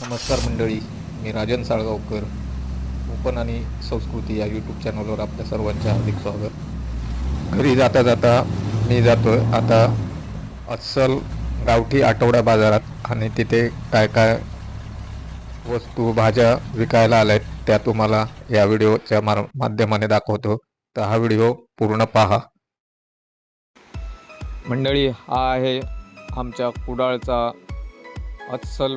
नमस्कार मंडळी मी राजन साळगावकर कोकण आणि संस्कृती या यूट्यूब चॅनलवर आपल्या सर्वांचे हार्दिक स्वागत. घरी जाता जाता मी जातो आता अस्सल गावठी आठवडा बाजारात आणि तिथे काय काय वस्तू भाज्या विकायला आल्या आहेत त्या तुम्हाला या व्हिडिओच्या मार माध्यमाने दाखवतो. तर हा व्हिडिओ पूर्ण पहा. मंडळी हा आहे आमच्या कुडाळचा अस्सल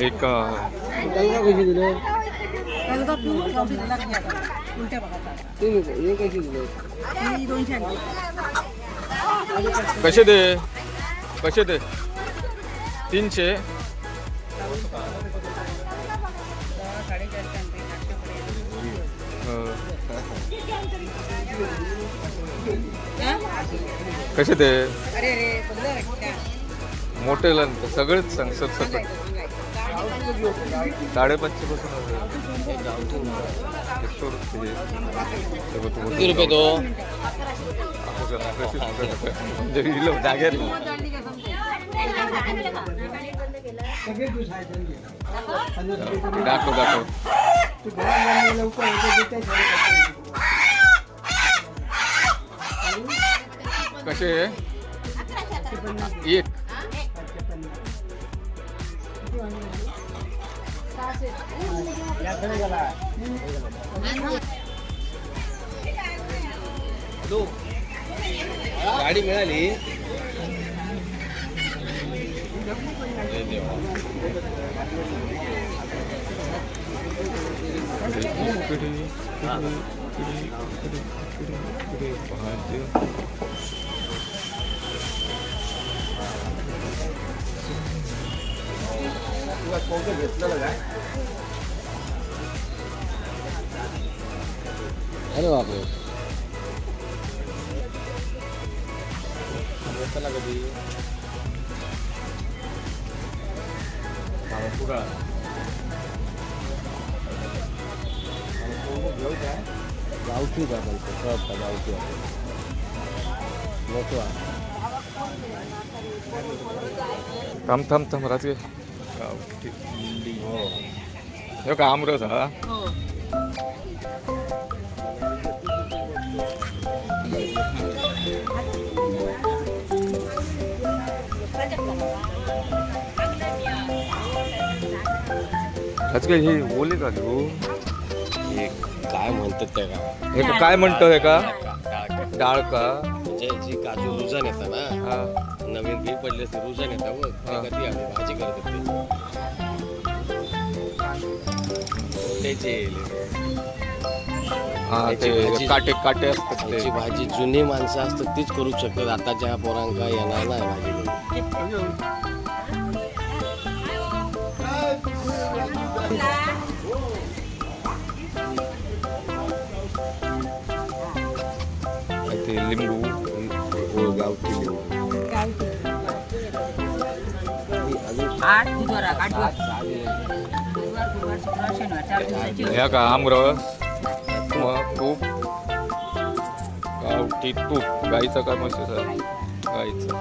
एक कसे दे कसे दे. तीनशे. कसे ते? मोठे लन सगळेच सांग सर सकट साडेपाचशे पासून किती रुपये तो? जागेत. दाखव दाखव. कसे? एक. गाडी मिळाली. Buat mobil dia sudah lah. Ada apa? Biasa lah कधी गावठी का बोलतो कळत गावठी मोठा थांब थांब थांब रात्री हो का आमरस हा हो. आज काय हे ओले का हे काय म्हणतात त्या गावात? हे का- काय म्हणतो हे का? डाळ का? म्हणजे जी काजू रुजन येतं ना हा. नवीन बी पडले असते रुजन येतं बघ. हा. ते कधी आम्ही भाजी करत होते. त्याचे हा ते काटे काटे असतात ते. त्याची भाजी जुनी माणसं असतात तीच करू शकतात. आताच्या पोरांका येणार नाही भाजी करून. ते लिंबू गावठी लिंबू आठ ह्या का आमरस मग तूप गावठी तूप गाईचं का सर गाईचं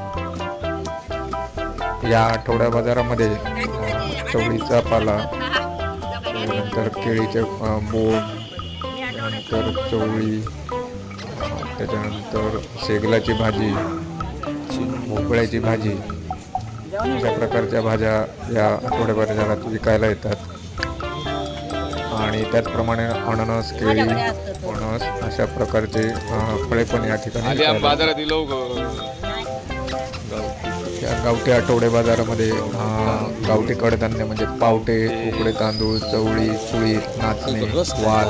या आठवड्या बाजारामध्ये चवळीचा पाला त्यानंतर केळीचे बोंड त्यानंतर चवळी त्याच्यानंतर शेगलाची भाजी भोपळ्याची भाजी अशा प्रकारच्या भाज्या या आठवड्या बाजारात विकायला येतात आणि त्याचप्रमाणे अननस केळी फणस अशा प्रकारचे फळे पण या ठिकाणी. बाजारात या गावठी आठवडे बाजारामध्ये गावठी कडधान्य म्हणजे पावटे उकडे तांदूळ चवळी चुळी नाचणी वाल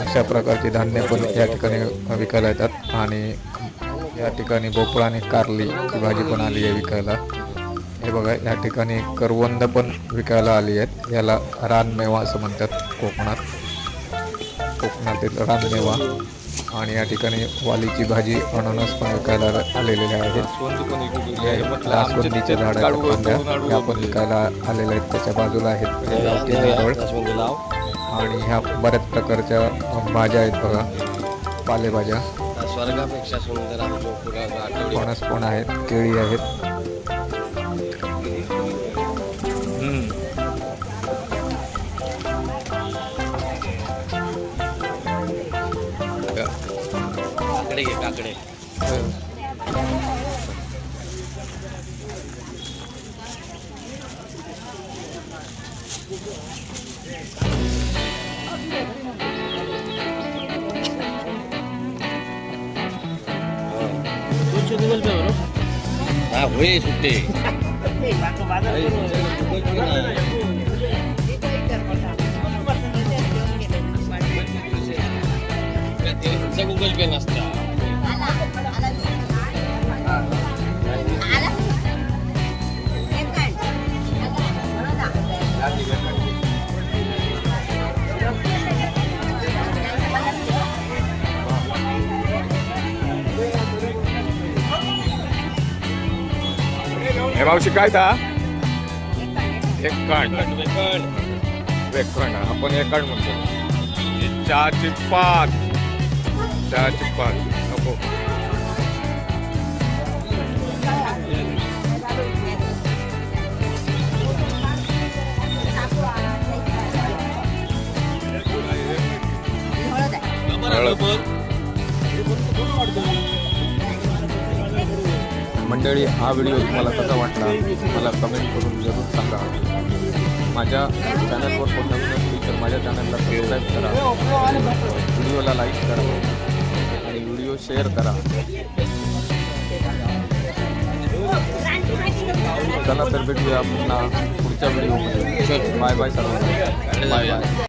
अशा प्रकारची धान्य पण या ठिकाणी विकायला येतात. आणि या ठिकाणी भोपळा आणि कारलीची भाजी पण आली आहे विकायला. हे बघा या ठिकाणी करवंद पण विकायला आली आहेत. याला रानमेवा असं म्हणतात कोकणात. कोकणातील रानमेवा. आणि या ठिकाणी वालीची भाजी अननस पण विकायला आलेले आहेत. लासवंदीच्या झाडाच्या फांद्या या पण विकायला आलेल्या आहेत. त्याच्या बाजूला आहेत. गावठी नारळ आणि ह्या बऱ्याच प्रकारच्या भाज्या आहेत बघा. पालेभाज्या. स्वर्गापेक्षा सुंदर फणस पण आहेत केळी आहेत. ਕਰੀਏ ਕਾਕੜੇ ਕੁਛ ਦਿਨ ਪਹਿਲਾਂ ਆ ¿ मावशी काय था एकण वेकण आपण एकण म्हणतो. चहाची पात. चहाची पात. नको. हळद. मंडळी हा व्हिडिओ तुम्हाला कसा वाटला? मला कमेंट करून जरूर सांगा. माझ्या चॅनलवर कोण नवीन असली तर माझ्या चॅनलला सबस्क्राईब करा. व्हिडिओला लाईक करा. आणि व्हिडिओ शेअर करा. चला तर भेटूया पुन्हा पुढच्या व्हिडिओमध्ये. बाय बाय सर्वांना. Bye bye